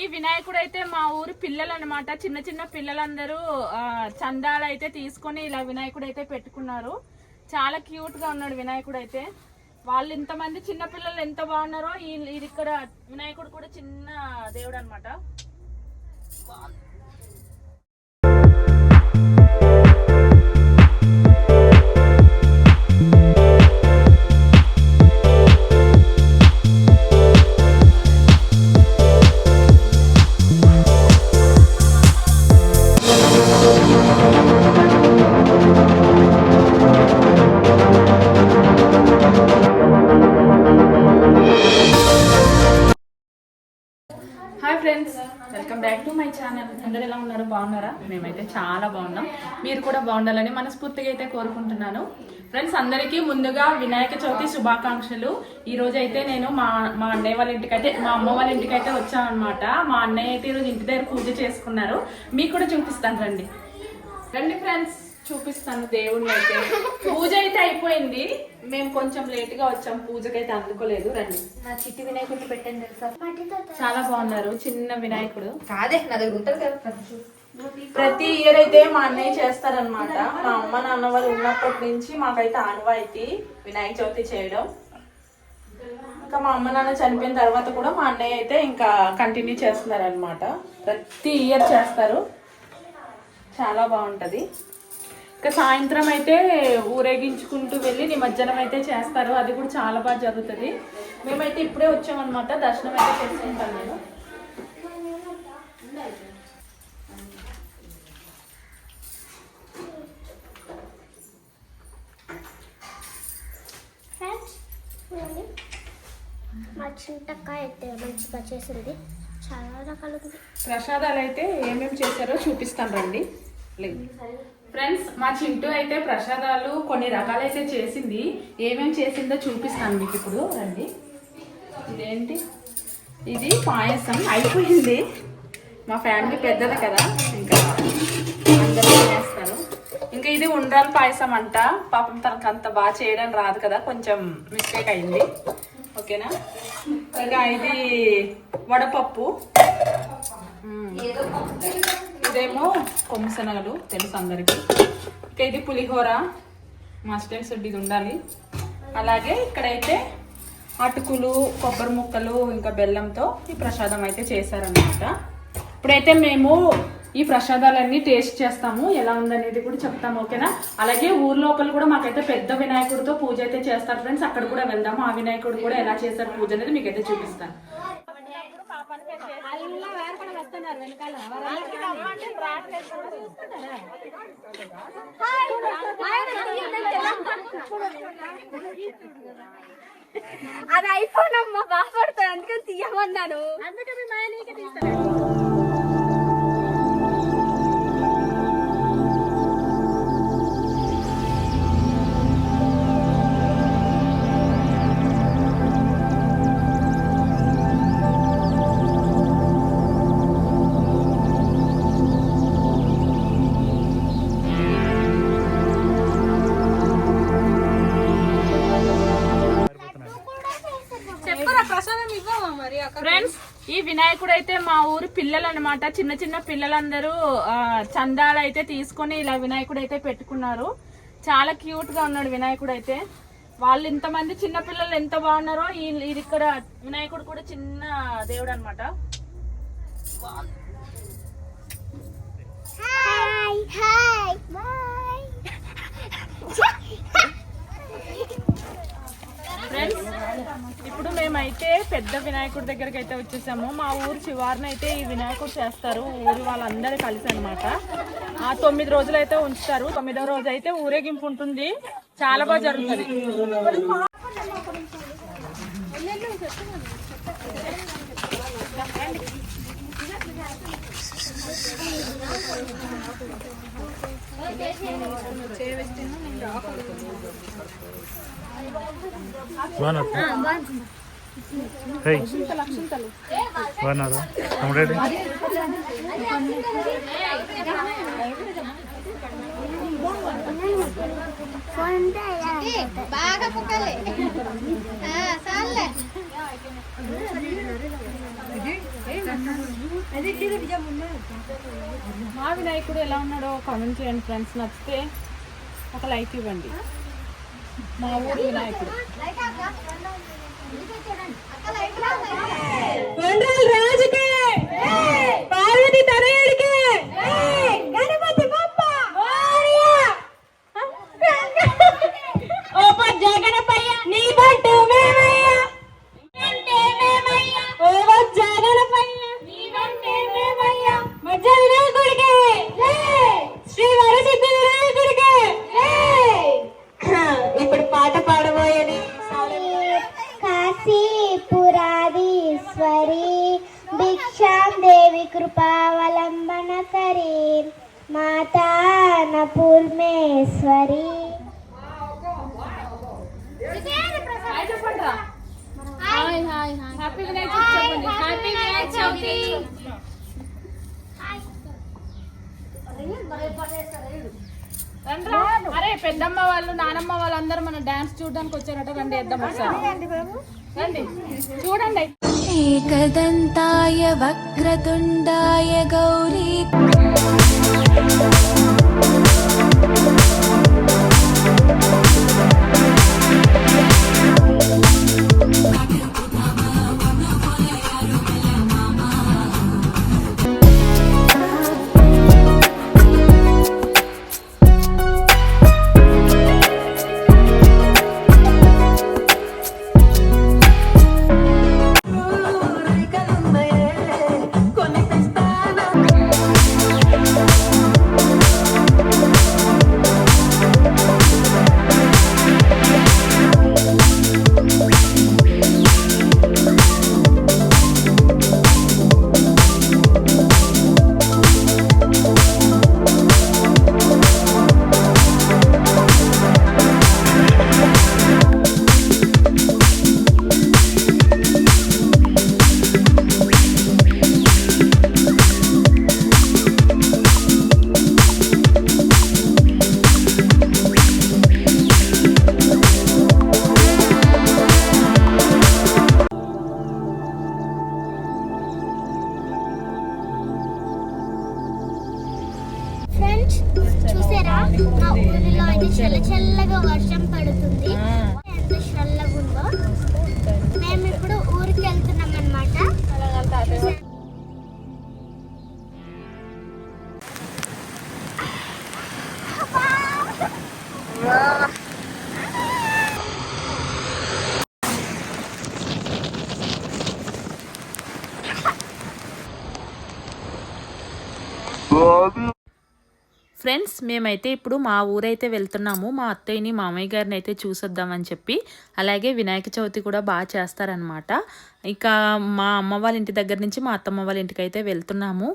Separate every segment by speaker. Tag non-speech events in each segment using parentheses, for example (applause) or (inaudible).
Speaker 1: ఈ వినాయకుడు అయితే మా ఊరు పిల్లలు అనమాట చిన్న చిన్న పిల్లలందరూ చందాలు అయితే తీసుకొని ఇలా వినాయకుడు అయితే పెట్టుకున్నారు. చాలా క్యూట్గా ఉన్నాడు వినాయకుడు అయితే. వాళ్ళు ఇంతమంది చిన్న పిల్లలు ఎంత బాగున్నారో ఈ ఇది ఇక్కడ వినాయకుడు కూడా చిన్న దేవుడు అనమాట బాగుంది బాగున్నారా? మేమైతే చాలా బాగున్నాం. మీరు కూడా బాగుండాలని మనస్ఫూర్తిగా అయితే కోరుకుంటున్నాను. ఫ్రెండ్స్ అందరికీ ముందుగా వినాయక చవితి శుభాకాంక్షలు. ఈ రోజు అయితే నేను మా మా అన్నయ్య వాళ్ళ ఇంటికైతే మా అమ్మ వాళ్ళ ఇంటికైతే వచ్చాను అనమాట మా అన్నయ్య అయితే ఈరోజు ఇంటి దగ్గర పూజ చేసుకున్నారు. మీకు కూడా చూపిస్తాను రండి. రండి ఫ్రెండ్స్ చూపిస్తాను దేవుణ్ణి అయితే. పూజ అయితే అయిపోయింది. మేము కొంచెం లేట్గా వచ్చాం. పూజకైతే అందుకోలేదు. రండి.
Speaker 2: నా చిట్టి వినాయకుడిని పెట్టాను తెలుసా?
Speaker 1: చాలా బాగున్నారు. చిన్న వినాయకుడు.
Speaker 2: కాదే నా దగ్గర ఉంటుంది కదా.
Speaker 1: ప్రతి ఇయర్ అయితే మా అన్నయ్య చేస్తారనమాట మా అమ్మ నాన్న వాళ్ళు ఉన్నప్పటి నుంచి మాకైతే ఆనవాయితీ వినాయక చవితి చేయడం. ఇంకా మా అమ్మ నాన్న చనిపోయిన తర్వాత కూడా మా అన్నయ్య అయితే ఇంకా కంటిన్యూ చేస్తున్నారు అనమాట ప్రతి ఇయర్ చేస్తారు. చాలా బాగుంటుంది. ఇంకా సాయంత్రం అయితే ఊరేగించుకుంటూ వెళ్ళి నిమజ్జనం అయితే చేస్తారు. అది కూడా చాలా బాగా జరుగుతుంది. మేమైతే ఇప్పుడే వచ్చామన్నమాట. దర్శనం అయితే చేసుకుంటాను నేను
Speaker 3: మా చింతకాయ అయితే మంచిగా చేసింది. చాలా రకాలు
Speaker 1: ప్రసాదాలు అయితే ఏమేమి చేశారో చూపిస్తాను రండి. ఫ్రెండ్స్ మా చింటూ అయితే ప్రసాదాలు కొన్ని రకాలైతే చేసింది. ఏమేమి చేసిందో చూపిస్తాను మీకు ఇప్పుడు. రండి. ఇదేంటి? ఇది పాయసం. అయిపోయింది. మా ఫ్యామిలీ పెద్దది కదా. ఇంకా అందరూ తినేస్తారు ఇంకా ఇది ఉండ్రాల పాయసం అంట. పాపం తనకు అంత బాగా చేయడం రాదు కదా. కొంచెం మిస్టేక్ అయింది. ఓకేనా? ఇంకా ఇది వడపప్పు. ఇదేమో కొమ్మశనగలు తెలుసు అందరికి. ఇంకా ఇది పులిహోర. మస్టర్డ్ సుడ్ ఇది ఉండాలి. అలాగే ఇక్కడైతే అటుకులు కొబ్బరి ముక్కలు ఇంకా బెల్లంతో ఈ ప్రసాదం అయితే చేశారనమాట ఇప్పుడైతే మేము ఈ ప్రసాదాలన్నీ టేస్ట్ చేస్తాము. ఎలా ఉందనేది కూడా చెప్తాము ఓకేనా? అలాగే ఊర్ లోపల కూడా మాకైతే పెద్ద వినాయకుడితో పూజ అయితే చేస్తారు ఫ్రెండ్స్. అక్కడ కూడా వెళ్దాము. ఆ వినాయకుడు కూడా ఎలా చేస్తారు పూజ అనేది మీకైతే చూపిస్తాను.
Speaker 3: అది ఐఫోన్ అమ్మ బాగుపడుతుంది అందుకని తీయమన్నాను.
Speaker 1: ఫ్రెండ్స్ వినాయకుడు అయితే మా ఊరి పిల్లలు అనమాట చిన్న చిన్న పిల్లలందరూ చందాలు అయితే తీసుకొని ఇలా వినాయకుడు అయితే పెట్టుకున్నారు. చాలా క్యూట్గా ఉన్నాడు వినాయకుడు అయితే వాళ్ళు ఇంతమంది చిన్న పిల్లలు ఎంత బాగున్నారో ఇది ఇక్కడ వినాయకుడు కూడా చిన్న దేవుడు అనమాట (laughs) ఫ్రెండ్స్ ఇప్పుడు మేమైతే పెద్ద వినాయకుడి దగ్గరికి అయితే వచ్చేసాము. మా ఊరు చివారిన అయితే ఈ వినాయకుడు చేస్తారు. ఊరి వాళ్ళందరూ కలిసి అనమాట ఆ తొమ్మిది రోజులు అయితే ఉంచుతారు. తొమ్మిదో రోజు అయితే ఊరేగింపు ఉంటుంది. చాలా బాగా జరుగుతుంది.
Speaker 4: బాగున్నారు? రెడీ
Speaker 3: బాగా పుక్కలే సార్లే
Speaker 1: మా వినాయకుడు ఎలా ఉన్నాడో కామెంట్ చేయండి ఫ్రెండ్స్ నచ్చితే ఒక లైక్ ఇవ్వండి. మా ఊరు వినాయకుడు.
Speaker 3: కాశీపురాధీశ్వరి భిక్షాం దేవి కృపావలంబన కరీ మాతా నపూర్ణేశ్వరి
Speaker 1: హాయ్ చెప్పండి రా hi hi hi happy Vinayaka Chavithi చెప్పండి హ్యాపీ వినాయక చవితి రండ్రా. అరే పెద్దమ్మ వాళ్ళు నానమ్మ వాళ్ళు అందరూ మన డాన్స్ చూడడానికి వచ్చారట. రండి వేద్దాం రండి. చూడండి.
Speaker 5: एकदन्ताय वक्रतुण्डाय गौरी
Speaker 3: చల్ల చల్లగా వర్షం పడుతుంది.
Speaker 6: ఫ్రెండ్స్ మేమైతే ఇప్పుడు మా ఊరైతే వెళ్తున్నాము. మా అత్తయ్యని మామయ్య గారిని అయితే చూసొద్దామని చెప్పి అలాగే వినాయక చవితి కూడా బాగా చేస్తారనమాట ఇక మా అమ్మ వాళ్ళ ఇంటి దగ్గర నుంచి మా అత్తమ్మ వాళ్ళ ఇంటికి అయితే వెళ్తున్నాము.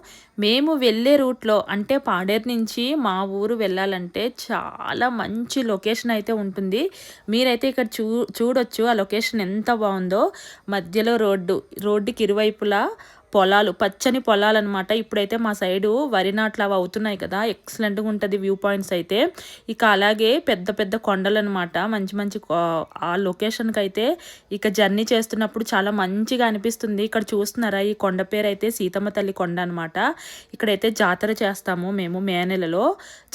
Speaker 6: మేము వెళ్ళే రూట్లో అంటే పాడేరు నుంచి మా ఊరు వెళ్ళాలంటే చాలా మంచి లొకేషన్ అయితే ఉంటుంది. మీరైతే ఇక్కడ చూ చూడొచ్చు ఆ లొకేషన్ ఎంత బాగుందో. మధ్యలో రోడ్డు రోడ్డుకి ఇరువైపులా పొలాలు పచ్చని పొలాలన్నమాట. ఇప్పుడైతే మా సైడు వరి నాట్లు అవి అవుతున్నాయి కదా. ఎక్సలెంట్గా ఉంటుంది వ్యూ పాయింట్స్ అయితే. ఇక అలాగే పెద్ద పెద్ద కొండలు అనమాట మంచి మంచి ఆ లొకేషన్కి అయితే ఇక జర్నీ చేస్తున్నప్పుడు చాలా మంచిగా అనిపిస్తుంది. ఇక్కడ చూస్తున్నారా? ఈ కొండ పేరు అయితే సీతమ్మ తల్లి కొండ అనమాట ఇక్కడైతే జాతర చేస్తాము మేము మే నెలలో.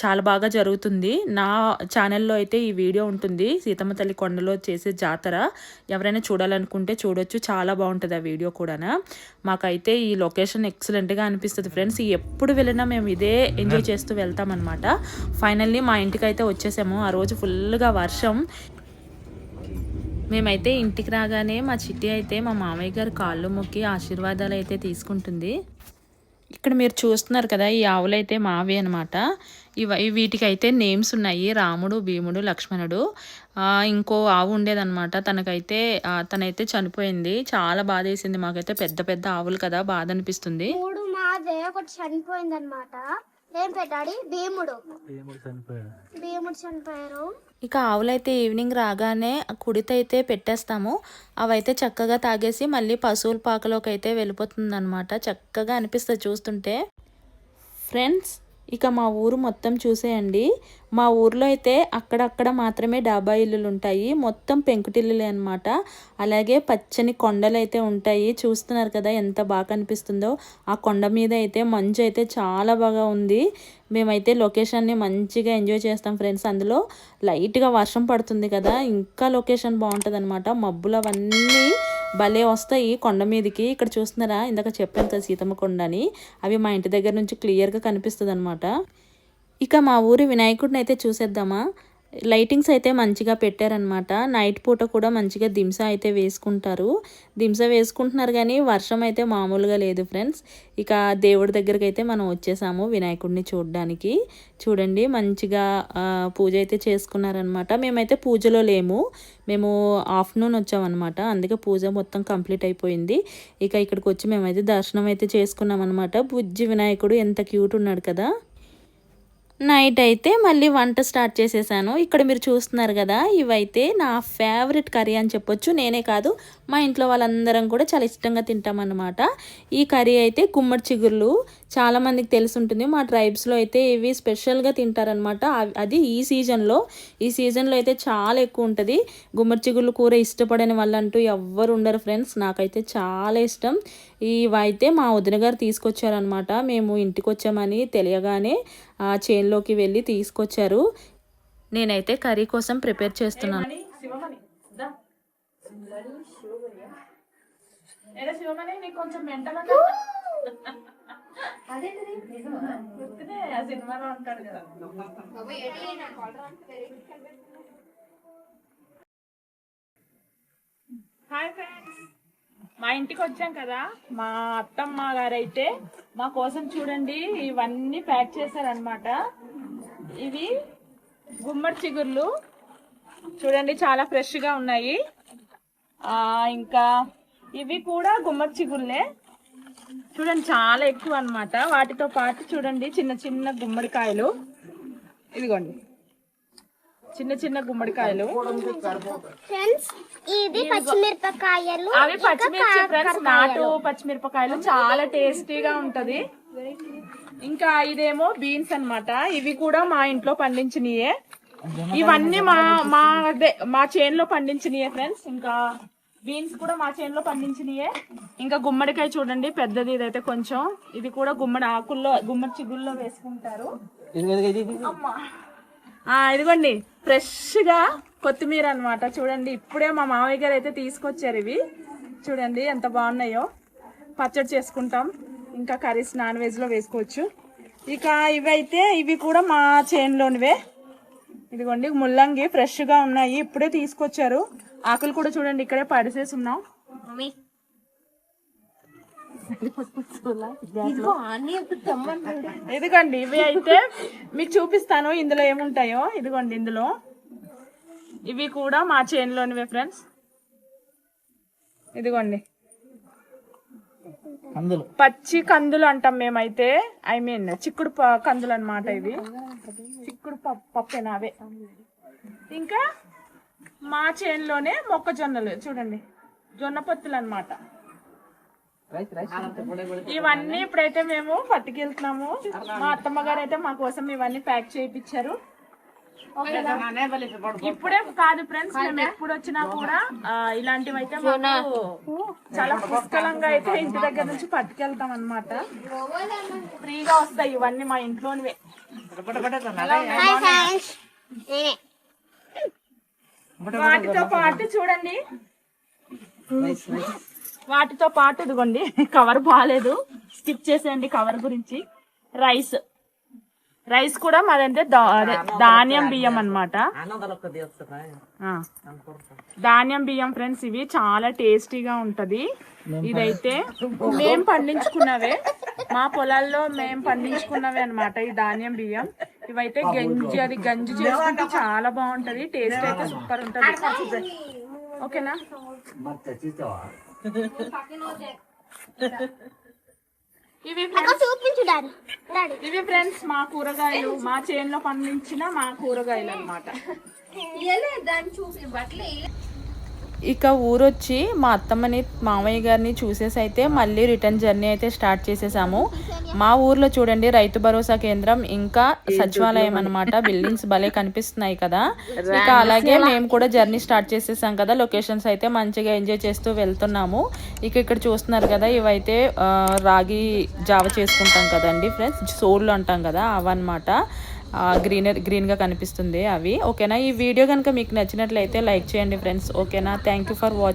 Speaker 6: చాలా బాగా జరుగుతుంది. నా ఛానల్లో అయితే ఈ వీడియో ఉంటుంది. సీతమ్మ తల్లి కొండలో చేసే జాతర. ఎవరైనా చూడాలనుకుంటే చూడొచ్చు. చాలా బాగుంటుంది ఆ వీడియో కూడా మాకైతే ఈ లొకేషన్ ఎక్సలెంట్గా అనిపిస్తుంది ఫ్రెండ్స్ ఎప్పుడు వెళ్ళినా మేము ఇదే ఎంజాయ్ చేస్తూ వెళ్తామన్నమాట. ఫైనల్లీ మా ఇంటికి అయితే వచ్చేసాము. ఆ రోజు ఫుల్గా వర్షం. మేమైతే ఇంటికి రాగానే మా చిట్టి అయితే మా మామయ్య గారు కాళ్ళు మొక్కి ఆశీర్వాదాలు అయితే తీసుకుంటుంది. ఇక్కడ మీరు చూస్తున్నారు కదా ఈ ఆవులు అయితే మావి అనమాట ఇవ వీటికైతే నేమ్స్ ఉన్నాయి. రాముడు భీముడు లక్ష్మణుడు. ఆ, ఇంకో ఆవు ఉండేదన్నమాట. తనకైతే తనైతే చనిపోయింది. చాలా బాధ వేసింది మాకైతే పెద్ద పెద్ద ఆవులు కదా బాధ అనిపిస్తుంది
Speaker 3: మూడు మాదే ఒకటి చనిపోయింది అనమాట ఏం పెట్టాడి భీముడు. భీముడు చనిపోయారు.
Speaker 6: ఇక ఆవులైతే ఈవినింగ్ రాగానే ఆ కుడిత అయితే పెట్టేస్తాము. అవైతే చక్కగా తాగేసి మళ్ళీ పశువుల పాకలోకి అయితే వెళ్ళిపోతుంది చక్కగా అనిపిస్తుంది చూస్తుంటే. ఫ్రెండ్స్ ఇక మా ఊరు మొత్తం చూసేయండి. మా ఊర్లో అయితే అక్కడక్కడ మాత్రమే డాబా ఇల్లులు ఉంటాయి. మొత్తం పెంకుటిల్లులే అనమాట అలాగే పచ్చని కొండలు అయితే ఉంటాయి. చూస్తున్నారు కదా ఎంత బాగా కనిపిస్తుందో. ఆ కొండ మీద అయితే మంచు అయితే చాలా బాగా ఉంది. మేమైతే లొకేషన్ని మంచిగా ఎంజాయ్ చేస్తాం ఫ్రెండ్స్. అందులో లైట్గా వర్షం పడుతుంది కదా. ఇంకా లొకేషన్ బాగుంటుంది అనమాట మబ్బులు అవన్నీ భలే వస్తాయి కొండ మీదకి. ఇక్కడ చూస్తున్నారా? ఇందాక చెప్పాను కదా సీతమ్మ కొండ అని అవి మా ఇంటి దగ్గర నుంచి క్లియర్గా కనిపిస్తుంది అనమాట ఇక మా ఊరి వినాయకుడిని అయితే చూసేద్దామా? లైటింగ్స్ అయితే మంచిగా పెట్టారనమాట నైట్ పూట కూడా మంచిగా దింస అయితే వేసుకుంటారు. దింస వేసుకుంటున్నారు కానీ వర్షం అయితే మామూలుగా లేదు ఫ్రెండ్స్. ఇక దేవుడి దగ్గరికి అయితే మనం వచ్చేసాము వినాయకుడిని చూడడానికి. చూడండి మంచిగా పూజ అయితే చేసుకున్నారనమాట మేమైతే పూజలో లేము. మేము ఆఫ్టర్నూన్ వచ్చామన్నమాట. అందుకే పూజ మొత్తం కంప్లీట్ అయిపోయింది. ఇక ఇక్కడికి వచ్చి మేమైతే దర్శనం అయితే చేసుకున్నాం అనమాట బుజ్జి వినాయకుడు ఎంత క్యూట్ ఉన్నాడు కదా. నైట్ అయితే మళ్ళీ వంట స్టార్ట్ చేసేసాను. ఇక్కడ మీరు చూస్తున్నారు కదా ఇవైతే నా ఫేవరెట్ కర్రీ అని చెప్పొచ్చు. నేనే కాదు మా ఇంట్లో వాళ్ళందరం కూడా చాలా ఇష్టంగా తింటామన్నమాట. ఈ కర్రీ అయితే గుమ్మడి చిగుర్లు చాలామందికి తెలిసి ఉంటుంది మా ట్రైబ్స్లో అయితే ఇవి స్పెషల్గా తింటారనమాట అది ఈ సీజన్లో. ఈ సీజన్లో అయితే చాలా ఎక్కువ ఉంటుంది. గుమ్మడి చిగుర్లు కూర ఇష్టపడని వాళ్ళంటూ ఎవ్వరు ఉండరు ఫ్రెండ్స్. నాకైతే చాలా ఇష్టం. ఇవైతే మా వదిన గారు తీసుకొచ్చారనమాట మేము ఇంటికి వచ్చామని తెలియగానే ఆ చేన్లోకి వెళ్ళి తీసుకొచ్చారు. నేనైతే కర్రీ కోసం ప్రిపేర్ చేస్తున్నాను.
Speaker 1: శివమణి నీకు కొంచెం మెంటల్ సినిమాలో ఉంటాడు కదా. Hi friends. మా ఇంటికి వచ్చాం కదా. మా అత్తమ్మ గారైతే మా కోసం చూడండి ఇవన్నీ ప్యాక్ చేశారనమాట ఇవి గుమ్మడి చిగుర్లు. చూడండి చాలా ఫ్రెష్గా ఉన్నాయి. ఇంకా ఇవి కూడా గుమ్మడి చిగుర్లే. చూడండి చాలా ఎక్కువ అన్నమాట. వాటితో పాటు చూడండి చిన్న చిన్న గుమ్మడికాయలు. ఇదిగోండి. చిన్న చిన్న గుమ్మడికాయలు.
Speaker 3: ఇది పచ్చిమిరపకాయలు.
Speaker 1: అవి పచ్చిమిర్చి ఫ్రెండ్స్ నాటు పచ్చిమిరపకాయలు చాలా టేస్టీగా ఉంటది. ఇంకా ఇదేమో బీన్స్ అన్నమాట. ఇవి కూడా మా ఇంట్లో పండించినయే. ఇవన్నీ మా మా అదే మా చేనులో పండించినయే ఫ్రెండ్స్ ఇంకా బీన్స్ కూడా మా చేనులో పండించినయే. ఇంకా గుమ్మడికాయ చూడండి పెద్దది ఇదైతే కొంచెం. ఇది కూడా గుమ్మడి ఆకుల్లో గుమ్మడి చిగుల్లో వేసుకుంటారు. ఇదిగోండి ఫ్రెష్గా కొత్తిమీర అన్నమాట. చూడండి ఇప్పుడే మా మామయ్య గారు అయితే తీసుకొచ్చారు ఇవి. చూడండి ఎంత బాగున్నాయో. పచ్చడి చేసుకుంటాం. ఇంకా కర్రీస్ నాన్ వెజ్లో వేసుకోవచ్చు. ఇక ఇవి అయితే ఇవి కూడా మా చేనులోనివే ఇదిగోండి ముల్లంగి ఫ్రెష్గా ఉన్నాయి. ఇప్పుడే తీసుకొచ్చారు. ఆకులు కూడా చూడండి ఇక్కడే పడిసేసి ఉన్నాం. ఇదిగోండి ఇవి అయితే మీకు చూపిస్తాను ఇందులో ఏముంటాయో. ఇదిగోండి ఇందులో. ఇవి కూడా మా చేనులోనివే ఫ్రెండ్స్ ఇదిగోండి. పచ్చి కందులు అంటాం మేమైతే. ఐ మీన్ చిక్కుడు ప- కందులు అన్నమాట ఇవి. చిక్కుడు పప్పు పప్పేనా అవే? ఇంకా? మా చేనులోనే మొక్కజొన్నలు చూడండి. జొన్న పొత్తులు అన్నమాట ఇవన్నీ ఇప్పుడైతే మేము పట్టుకెళ్తున్నాము. మా అత్తమ్మ గారు అయితే మా కోసం ఇవన్నీ ప్యాక్ చేయించారు ఇప్పుడే కాదు ఫ్రెండ్స్ మేము ఎప్పుడు వచ్చినా కూడా ఇలాంటివి అయితే మాకు చాలా పుష్కలంగా అయితే ఇంటి దగ్గర నుంచి పట్టుకెళ్తాం అన్నమాట ఫ్రీగా వస్తాయి ఇవన్నీ మా ఇంట్లోనివే.
Speaker 3: హాయ్ ఫ్రెండ్స్ నేనే.
Speaker 1: వాటితో పాటు చూడండి. వాటితో పాటు ఇదిగోండి కవర్ బాగాలేదు. స్కిప్ చేసేయండి కవర్ గురించి. రైస్ రైస్ కూడా మాదంటే ధాన్యం బియ్యం అన్నమాట. ఆ. ధాన్యం బియ్యం ఫ్రెండ్స్ ఇవి చాలా టేస్టీగా ఉంటది. ఇదైతే మేం పండించుకున్నవే. మా పొలాల్లో మేం పండించుకున్నవే అన్నమాట ఈ ధాన్యం బియ్యం. ఇవైతే గంజి అది గంజి చేసుకుంటే చాలా బాగుంటది టేస్ట్ అయితే సూపర్ ఉంటది. ఓకేనా? ఇవి ఇవి ఫ్రెండ్స్ మా కూరగాయలు మా చేనులో పండించిన మా కూరగాయలు అన్నమాట.
Speaker 6: ఇక ఊరొచ్చి మా అత్తమ్మని మామయ్య గారిని చూసేసి అయితే మళ్ళీ రిటర్న్ జర్నీ అయితే స్టార్ట్ చేసేసాము. మా ఊర్లో చూడండి రైతు భరోసా కేంద్రం ఇంకా సచివాలయం అన్నమాట. బిల్డింగ్స్ భలే కనిపిస్తున్నాయి కదా. ఇక అలాగే మేము కూడా జర్నీ స్టార్ట్ చేసేసాం కదా. లొకేషన్స్ అయితే మంచిగా ఎంజాయ్ చేస్తూ వెళ్తున్నాము. ఇక ఇక్కడ చూస్తున్నారు కదా ఇవైతే రాగి జావ చేసుకుంటాం కదండి ఫ్రెండ్స్. సోళ్ళు అంటాం కదా అవన్నమాట. గ్రీనర్ గ్రీన్గా కనిపిస్తుంది అవి. ఓకేనా? ఈ వీడియో కనుక మీకు నచ్చినట్లయితే లైక్ చేయండి ఫ్రెండ్స్. ఓకేనా? Thank you for watching